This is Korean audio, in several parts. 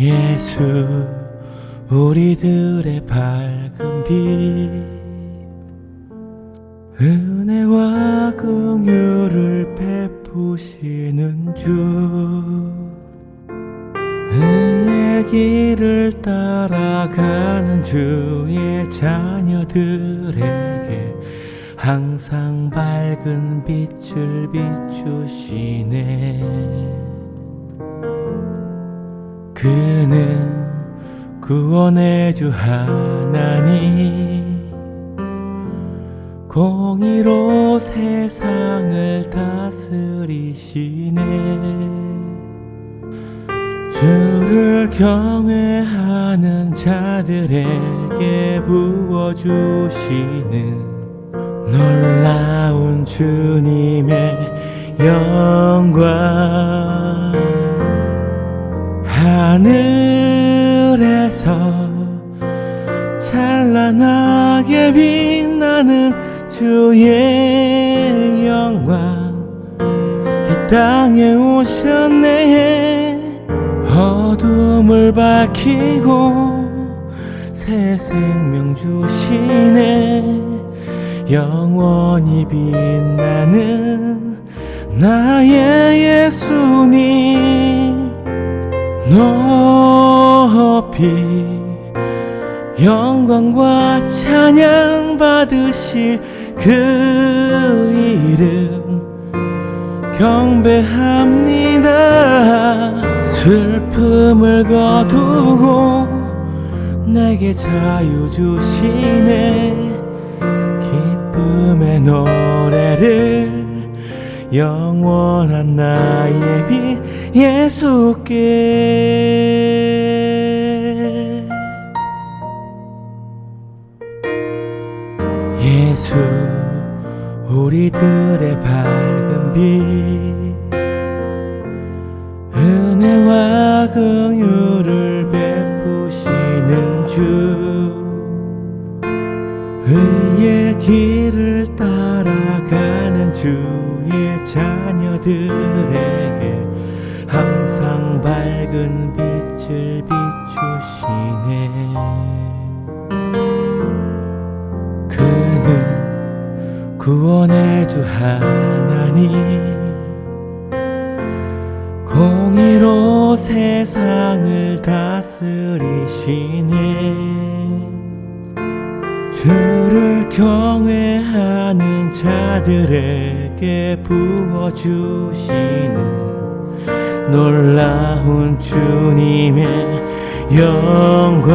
예수 우리들의 밝은 빛. 은혜와 긍휼을 베푸시는 주. 의의 길을 따라가는 주의 자녀들에게 항상 밝은 빛을 비추시네 그는 구원의 주 하나님 공의로 세상을 다스리시네. 주를 경외하는 자들에게 부어주시는 놀라운 주님의 영광 찬란하게 빛나는 주의 영광. 이 땅에 오셨네. 어둠을 밝히고 새 생명 주시네. 영원히 빛나는 나의 예수님. 높이 영광과 찬양 받으실 그 이름. 경배합니다. 슬픔을 거두고 내게 자유 주시네. 기쁨의 노래를 영원한 나의 빛 예수께 예수 우리들의 밝은 빛. 은혜와 긍휼을 베푸시는 주. 의의 길을 따라가는 주의 자녀들에게 항상 밝은 빛을 비추시네 그는 구원의 주 하나님 공의로 세상을 다스리시네. 주를 경외하는 자들에게 부어주시는 놀라운 주님의 영광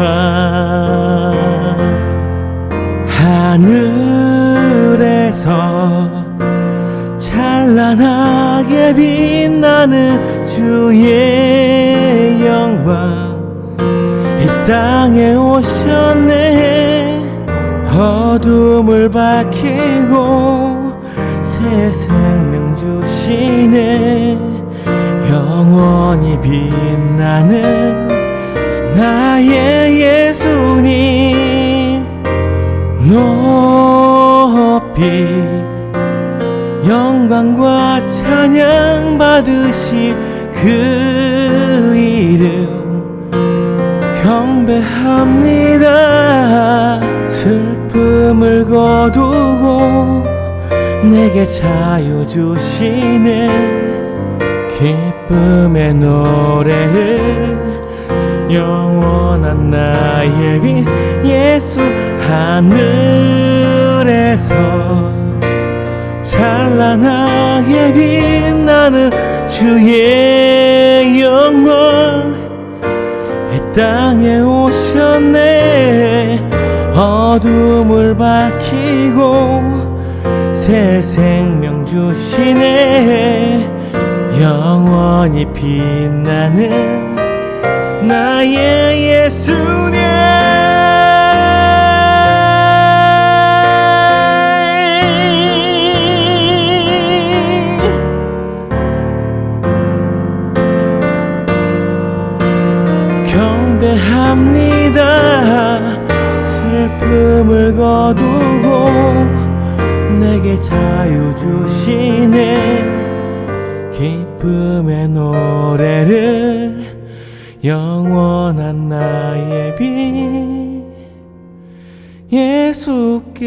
하늘에서 찬란하게 빛나는 주의 영광. 이 땅에 오셨네. 어둠을 밝히고 새 생명 주시네. 영원히 빛나는 나의 예수님 높이 영광과 찬양 받으실 그 이름 경배합니다. 슬픔을 거두고 내게 자유 주시네. 기쁨의 노래를 영원한 나의 빛 예수 하늘에서 찬란하게 빛나는 주의 영광. 이 땅에 오셨네. 어둠을 밝히고 새 생명 주시네. 영원히 빛나는 나의 예수님 슬픔을 거두고 내게 자유 주시네. 기쁨의 노래를 영원한 나의 빛 예수께